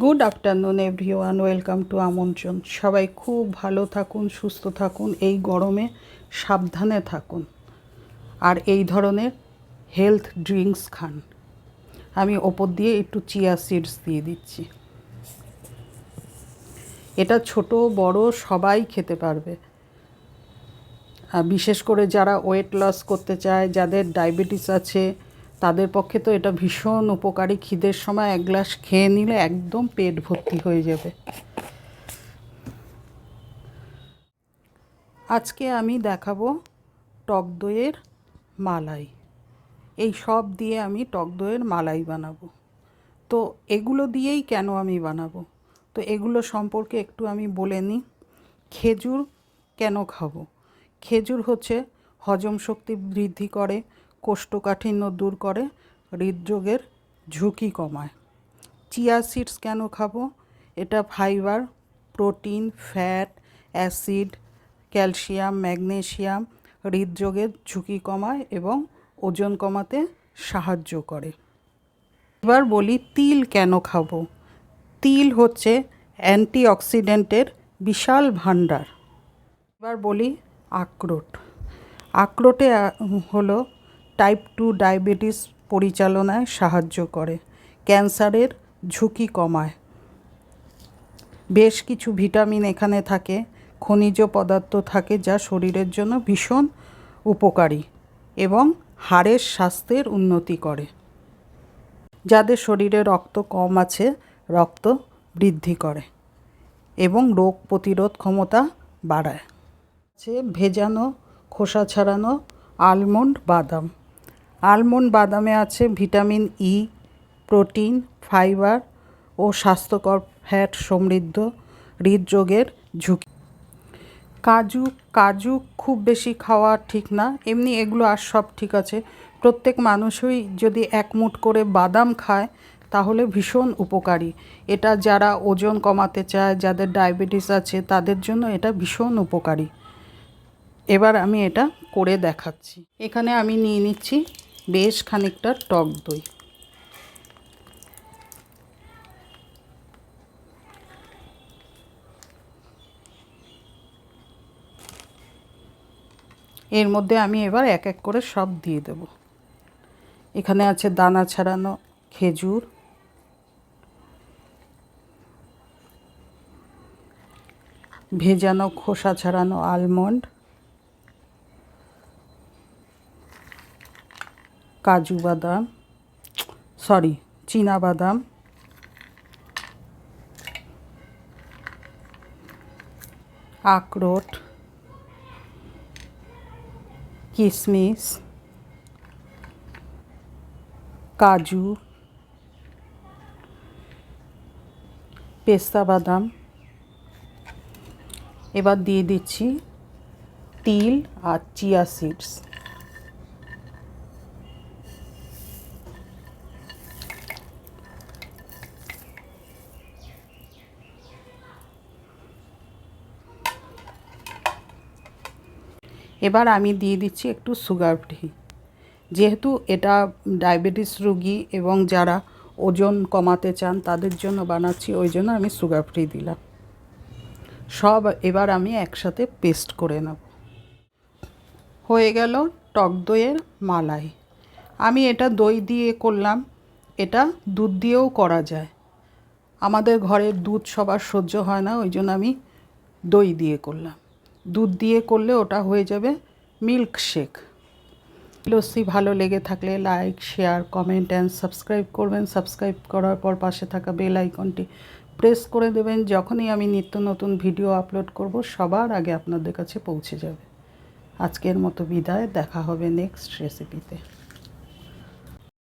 Good afternoon everyone welcome to আমন্ত্রণ সবাই খুব ভালো থাকুন, সুস্থ থাকুন, এই গরমে সাবধানে থাকুন। আর এই ধরনের হেলথ ড্রিঙ্কস খান। আমি ওপর দিয়ে একটু চিয়া সিডস দিয়ে দিচ্ছি। এটা ছোট, বড়, সবাই খেতে পারবে। বিশেষ করে যারা ওয়েট লস করতে চায়, যাদের ডায়াবেটিস আছে তাদের পক্ষে তো এটা ভীষণ উপকারী। খিদের সময় এক গ্লাস খেয়ে নিলে একদম পেট ভর্তি হয়ে যাবে। আজকে আমি দেখাবো টক দইয়ের মালাই। এই সব দিয়ে আমি টক দইয়ের মালাই বানাবো। তো এগুলো দিয়েই কেন আমি বানাবো? তো এগুলো সম্পর্কে একটু আমি বলে নিই। খেজুর কেন খাব? খেজুর হচ্ছে হজম শক্তি বৃদ্ধি করে কোষ্ঠকাঠিন্য দূর করে, হৃদরোগের ঝুঁকি কমায়। চিয়া সিডস কেন খাব? এটা fibre, protein, fat, acid, calcium magnesium হৃদরোগের ঝুঁকি কমায় এবং ওজন কমাতে সাহায্য করে। এবার বলি তিল কেন খাব? তিল হচ্ছে অ্যান্টিঅক্সিডেন্টের বিশাল ভাণ্ডার। এবার বলি আখরোট। আখরোটে হলো টাইপ টু ডায়াবেটিস পরিচালনায় সাহায্য করে, ক্যান্সারের ঝুঁকি কমায়। বেশ কিছু ভিটামিন এখানে থাকে, খনিজ পদার্থ থাকে যা শরীরের জন্য ভীষণ উপকারী এবং হাড়ের স্বাস্থ্যের উন্নতি করে। যাদের শরীরে রক্ত কম আছে, রক্ত বৃদ্ধি করে এবং রোগ প্রতিরোধ ক্ষমতা বাড়ায়। আছে ভেজানো, খোসা ছাড়ানো আলমন্ড বাদাম। আলমন্ড বাদামে আছে ভিটামিন ই, প্রোটিন, ফাইবার ও স্বাস্থ্যকর ফ্যাট সমৃদ্ধ হৃদরোগের ঝুঁকি। কাজু কাজু খুব বেশি খাওয়া ঠিক না। এমনি এগুলো আর সব ঠিক আছে। প্রত্যেক মানুষই যদি এক মুঠ করে বাদাম খায়, তাহলে ভীষণ উপকারী। এটা যারা ওজন কমাতে চায়, যাদের ডায়াবেটিস আছে, তাদের জন্য এটা ভীষণ উপকারী। এবার আমি এটা করে দেখাচ্ছি। এখানে আমি নিয়ে নিচ্ছি বেশ খানিকটা টক দই। এর মধ্যে আমি এবার এক এক করে সব দিয়ে দেব। এখানে আছে দানা ছাড়ানো খেজুর। ভেজানো খোসা ছাড়ানো আলমন্ড কাজু বাদাম সরি চীনা বাদাম, আখরোট কিশমিশ কাজু, পেস্তা বাদাম। এবার দিয়ে দিচ্ছি তিল আর চিয়া সিডস। এবার আমি দিয়ে দিচ্ছি একটু সুগার ফ্রি যেহেতু এটা ডায়াবেটিস রুগী এবং যারা ওজন কমাতে চান, তাদের জন্য বানাচ্ছি, ওই জন্য আমি সুগার ফ্রি দিলাম। সব এবার আমি একসাথে পেস্ট করে নেব। হয়ে গেল টক দইয়ের মালাই। আমি এটা দই দিয়ে করলাম। এটা দুধ দিয়েও করা যায়। আমাদের ঘরে দুধ সবার সহ্য হয় না, ওই জন্য আমি দই দিয়ে করলাম। দুধ দিয়ে করলে ওটা হয়ে যাবে মিল্ক শেক লস্যি ভালো লেগে থাকলে like, share, comment and subscribe করবেন। সাবস্ক্রাইব করার পর পাশে থাকা বেল আইকনটি প্রেস করে দেবেন। যখনই আমি নিত্য নতুন ভিডিও আপলোড করব, সবার আগে আপনাদের কাছে পৌঁছে যাবে। আজকের মতো বিদায়, দেখা হবে নেক্সট রেসিপিতে